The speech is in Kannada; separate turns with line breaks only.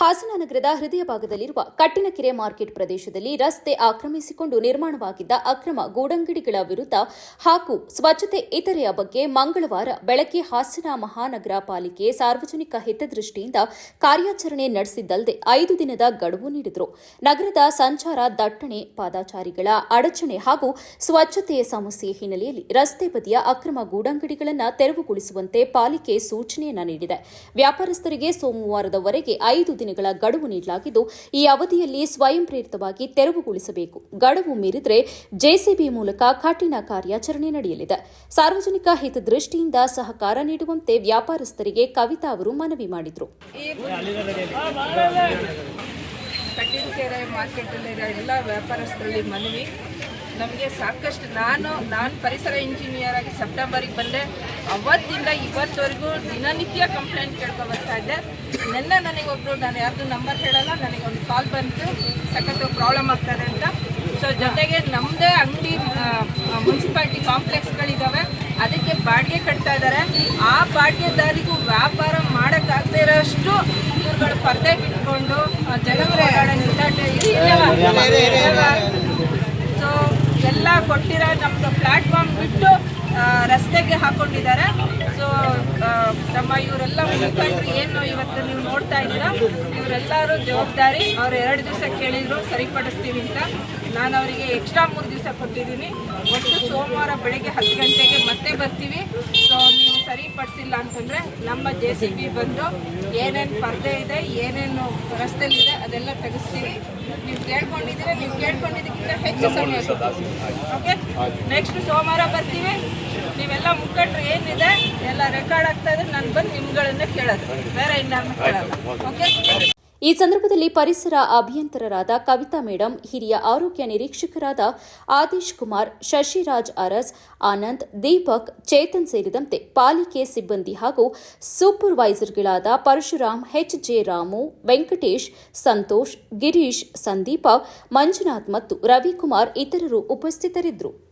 ಹಾಸನ ನಗರದ ಹೃದಯ ಭಾಗದಲ್ಲಿರುವ ಕಟ್ಟಿನಕೆರೆ ಮಾರ್ಕೆಟ್ ಪ್ರದೇಶದಲ್ಲಿ ರಸ್ತೆ ಆಕ್ರಮಿಸಿಕೊಂಡು ನಿರ್ಮಾಣವಾಗಿದ್ದ ಅಕ್ರಮ ಗೂಡಂಗಡಿಗಳ ವಿರುದ್ಧ ಹಾಗೂ ಸ್ವಚ್ಛತೆ ಇತರೆಯ ಬಗ್ಗೆ ಮಂಗಳವಾರ ಬೆಳಗ್ಗೆ ಹಾಸನ ಮಹಾನಗರ ಪಾಲಿಕೆ ಸಾರ್ವಜನಿಕ ಹಿತದೃಷ್ಟಿಯಿಂದ ಕಾರ್ಯಾಚರಣೆ ನಡೆಸಿದ್ದಲ್ಲದೆ ಐದು ದಿನದ ಗಡುವು ನೀಡಿದರು. ನಗರದ ಸಂಚಾರ ದಟ್ಟಣೆ ಪಾದಾಚಾರಿಗಳ ಅಡಚಣೆ ಹಾಗೂ ಸ್ವಚ್ಛತೆಯ ಸಮಸ್ಯೆ ಹಿನ್ನೆಲೆಯಲ್ಲಿ ರಸ್ತೆ ಬದಿಯ ಅಕ್ರಮ ಗೂಡಂಗಡಿಗಳನ್ನು ತೆರವುಗೊಳಿಸುವಂತೆ ಪಾಲಿಕೆ ಸೂಚನೆಯನ್ನು ನೀಡಿದೆ. ವ್ಯಾಪಾರಸ್ಥರಿಗೆ ಸೋಮವಾರದವರೆಗೆ ಐದು ದಿನಗಳ ಗಡುವು ನೀಡಲಾಗಿದ್ದು, ಈ ಅವಧಿಯಲ್ಲಿ ಸ್ವಯಂ ಪ್ರೇರಿತವಾಗಿ ತೆರವುಗೊಳಿಸಬೇಕು. ಗಡುವು ಮೀರಿದರೆ ಜೆಸಿಬಿ ಮೂಲಕ ಕಠಿಣ ಕಾರ್ಯಾಚರಣೆ ನಡೆಯಲಿದೆ. ಸಾರ್ವಜನಿಕ ಹಿತದೃಷ್ಟಿಯಿಂದ ಸಹಕಾರ ನೀಡುವಂತೆ ವ್ಯಾಪಾರಸ್ಥರಿಗೆ ಕವಿತಾ ಅವರು ಮನವಿ ಮಾಡಿದರು.
ಎಲ್ಲ ವ್ಯಾಪಾರಸ್ಥರಲ್ಲಿ ಮನವಿ ನಮಗೆ ಸಾಕಷ್ಟು ನಾನು ನಾನು ಪರಿಸರ ಇಂಜಿನಿಯರ್ ಆಗಿ ಸೆಪ್ಟೆಂಬರಿಗೆ ಬಂದೆ. ಅವತ್ತಿಂದ ಇವತ್ತವರೆಗೂ ದಿನನಿತ್ಯ ಕಂಪ್ಲೇಂಟ್ ಕೇಳ್ಕೊ ಬರ್ತಾ ಇದ್ದೆ. ನಿನ್ನೆ ನನಗೊಬ್ರು ನಾನು ಯಾರ್ದು ನಂಬರ್ ಹೇಳಲ್ಲ ನನಗೊಂದು ಕಾಲ್ ಬಂತು. ಸಖತ್ತು ಪ್ರಾಬ್ಲಮ್ ಆಗ್ತದೆ ಅಂತ. ಸೊ ಜೊತೆಗೆ ನಮ್ಮದೇ ಅಂಗಡಿ ಮುನ್ಸಿಪಾಲ್ಟಿ ಕಾಂಪ್ಲೆಕ್ಸ್ಗಳಿದ್ದಾವೆ ಅದಕ್ಕೆ ಬಾಡಿಗೆ ಕಟ್ತಾ ಇದ್ದಾರೆ ಆ ಬಾಡಿಗೆದಾರಿಗೂ ವ್ಯಾಪಾರ ಮಾಡೋಕ್ಕಾಗದೇ ಇರೋಷ್ಟು ಇವ್ರುಗಳು ಪರದೆ ಬಿಟ್ಕೊಂಡು ಜನಗಳ ಸೊ ಎಲ್ಲ ಕೊಟ್ಟಿರೋ ನಮ್ಮದು ಪ್ಲಾಟ್ಫಾರ್ಮ್ ಬಿಟ್ಟು ರಸ್ತೆಗೆ ಹಾಕೊಂಡಿದ್ದಾರೆ. ಸೊ ನಮ್ಮ ಇವರೆಲ್ಲ ಮುಖಂಡರು ಏನು ಇವತ್ತು ನೀವು ನೋಡ್ತಾ ಇದ್ದೀರಾ? ಇವರೆಲ್ಲರೂ ಜವಾಬ್ದಾರಿ ಅವ್ರು ಎರಡು ದಿವಸ ಕೇಳಿದ್ರು, ಸರಿಪಡಿಸ್ತೀವಿ ಅಂತ. ನಾನು ಅವರಿಗೆ ಎಕ್ಸ್ಟ್ರಾ ಮೂರು ದಿವಸ ಕೊಟ್ಟಿದ್ದೀನಿ. ಒಟ್ಟು ಸೋಮವಾರ ಬೆಳಗ್ಗೆ ಹತ್ತು ಗಂಟೆಗೆ ಮತ್ತೆ ಬರ್ತೀವಿ. ಸೊ ನೀವು ಸರಿಪಡಿಸಿಲ್ಲ ಅಂತಂದರೆ ನಮ್ಮ ಜೆ ಸಿ ಬಿ ಬಂದು ಏನೇನು ಪರ್ದೆ ಇದೆ, ಏನೇನು ರಸ್ತೆಲಿದೆ ಅದೆಲ್ಲ ತೆಗೆಸ್ತೀವಿ. ನೀವು ಕೇಳ್ಕೊಂಡಿದ್ದೀರಾ? ನೀವು ಕೇಳ್ಕೊಂಡಿದ್ದಕ್ಕಿಂತ ಓಕೆ ನೆಕ್ಸ್ಟ್ ಸೋಮವಾರ ಬರ್ತೀವಿ. ನೀವೆಲ್ಲ ಮುಖಂಡರು ಏನಿದೆ ಎಲ್ಲ ರೆಕಾರ್ಡ್ ಆಗ್ತಾ ಇದ್ರೆ ನಾನು ಬಂದು ನಿಮ್ಗಳನ್ನ ಕೇಳೋದು. ಬೇರೆ ಇನ್ನಾರನ್ನ ಕೇಳೋದು. ಓಕೆ.
ಈ ಸಂದರ್ಭದಲ್ಲಿ ಪರಿಸರ ಅಭಿಯಂತರರಾದ ಕವಿತಾ ಮೇಡಂ, ಹಿರಿಯ ಆರೋಗ್ಯ ನಿರೀಕ್ಷಕರಾದ ಆದೇಶ್ ಕುಮಾರ್, ಶಶಿರಾಜ್ ಅರಸ್, ಆನಂದ್, ದೀಪಕ್, ಚೇತನ್ ಸೇರಿದಂತೆ ಪಾಲಿಕೆ ಸಿಬ್ಬಂದಿ ಹಾಗೂ ಸೂಪರ್ವೈಸರ್ಗಳಾದ ಪರಶುರಾಮ್, ಎಚ್ ಜೆ ರಾಮು, ವೆಂಕಟೇಶ್, ಸಂತೋಷ್, ಗಿರೀಶ್, ಸಂದೀಪ, ಮಂಜುನಾಥ್ ಮತ್ತು ರವಿಕುಮಾರ್ ಇತರರು ಉಪಸ್ಥಿತರಿದ್ದರು.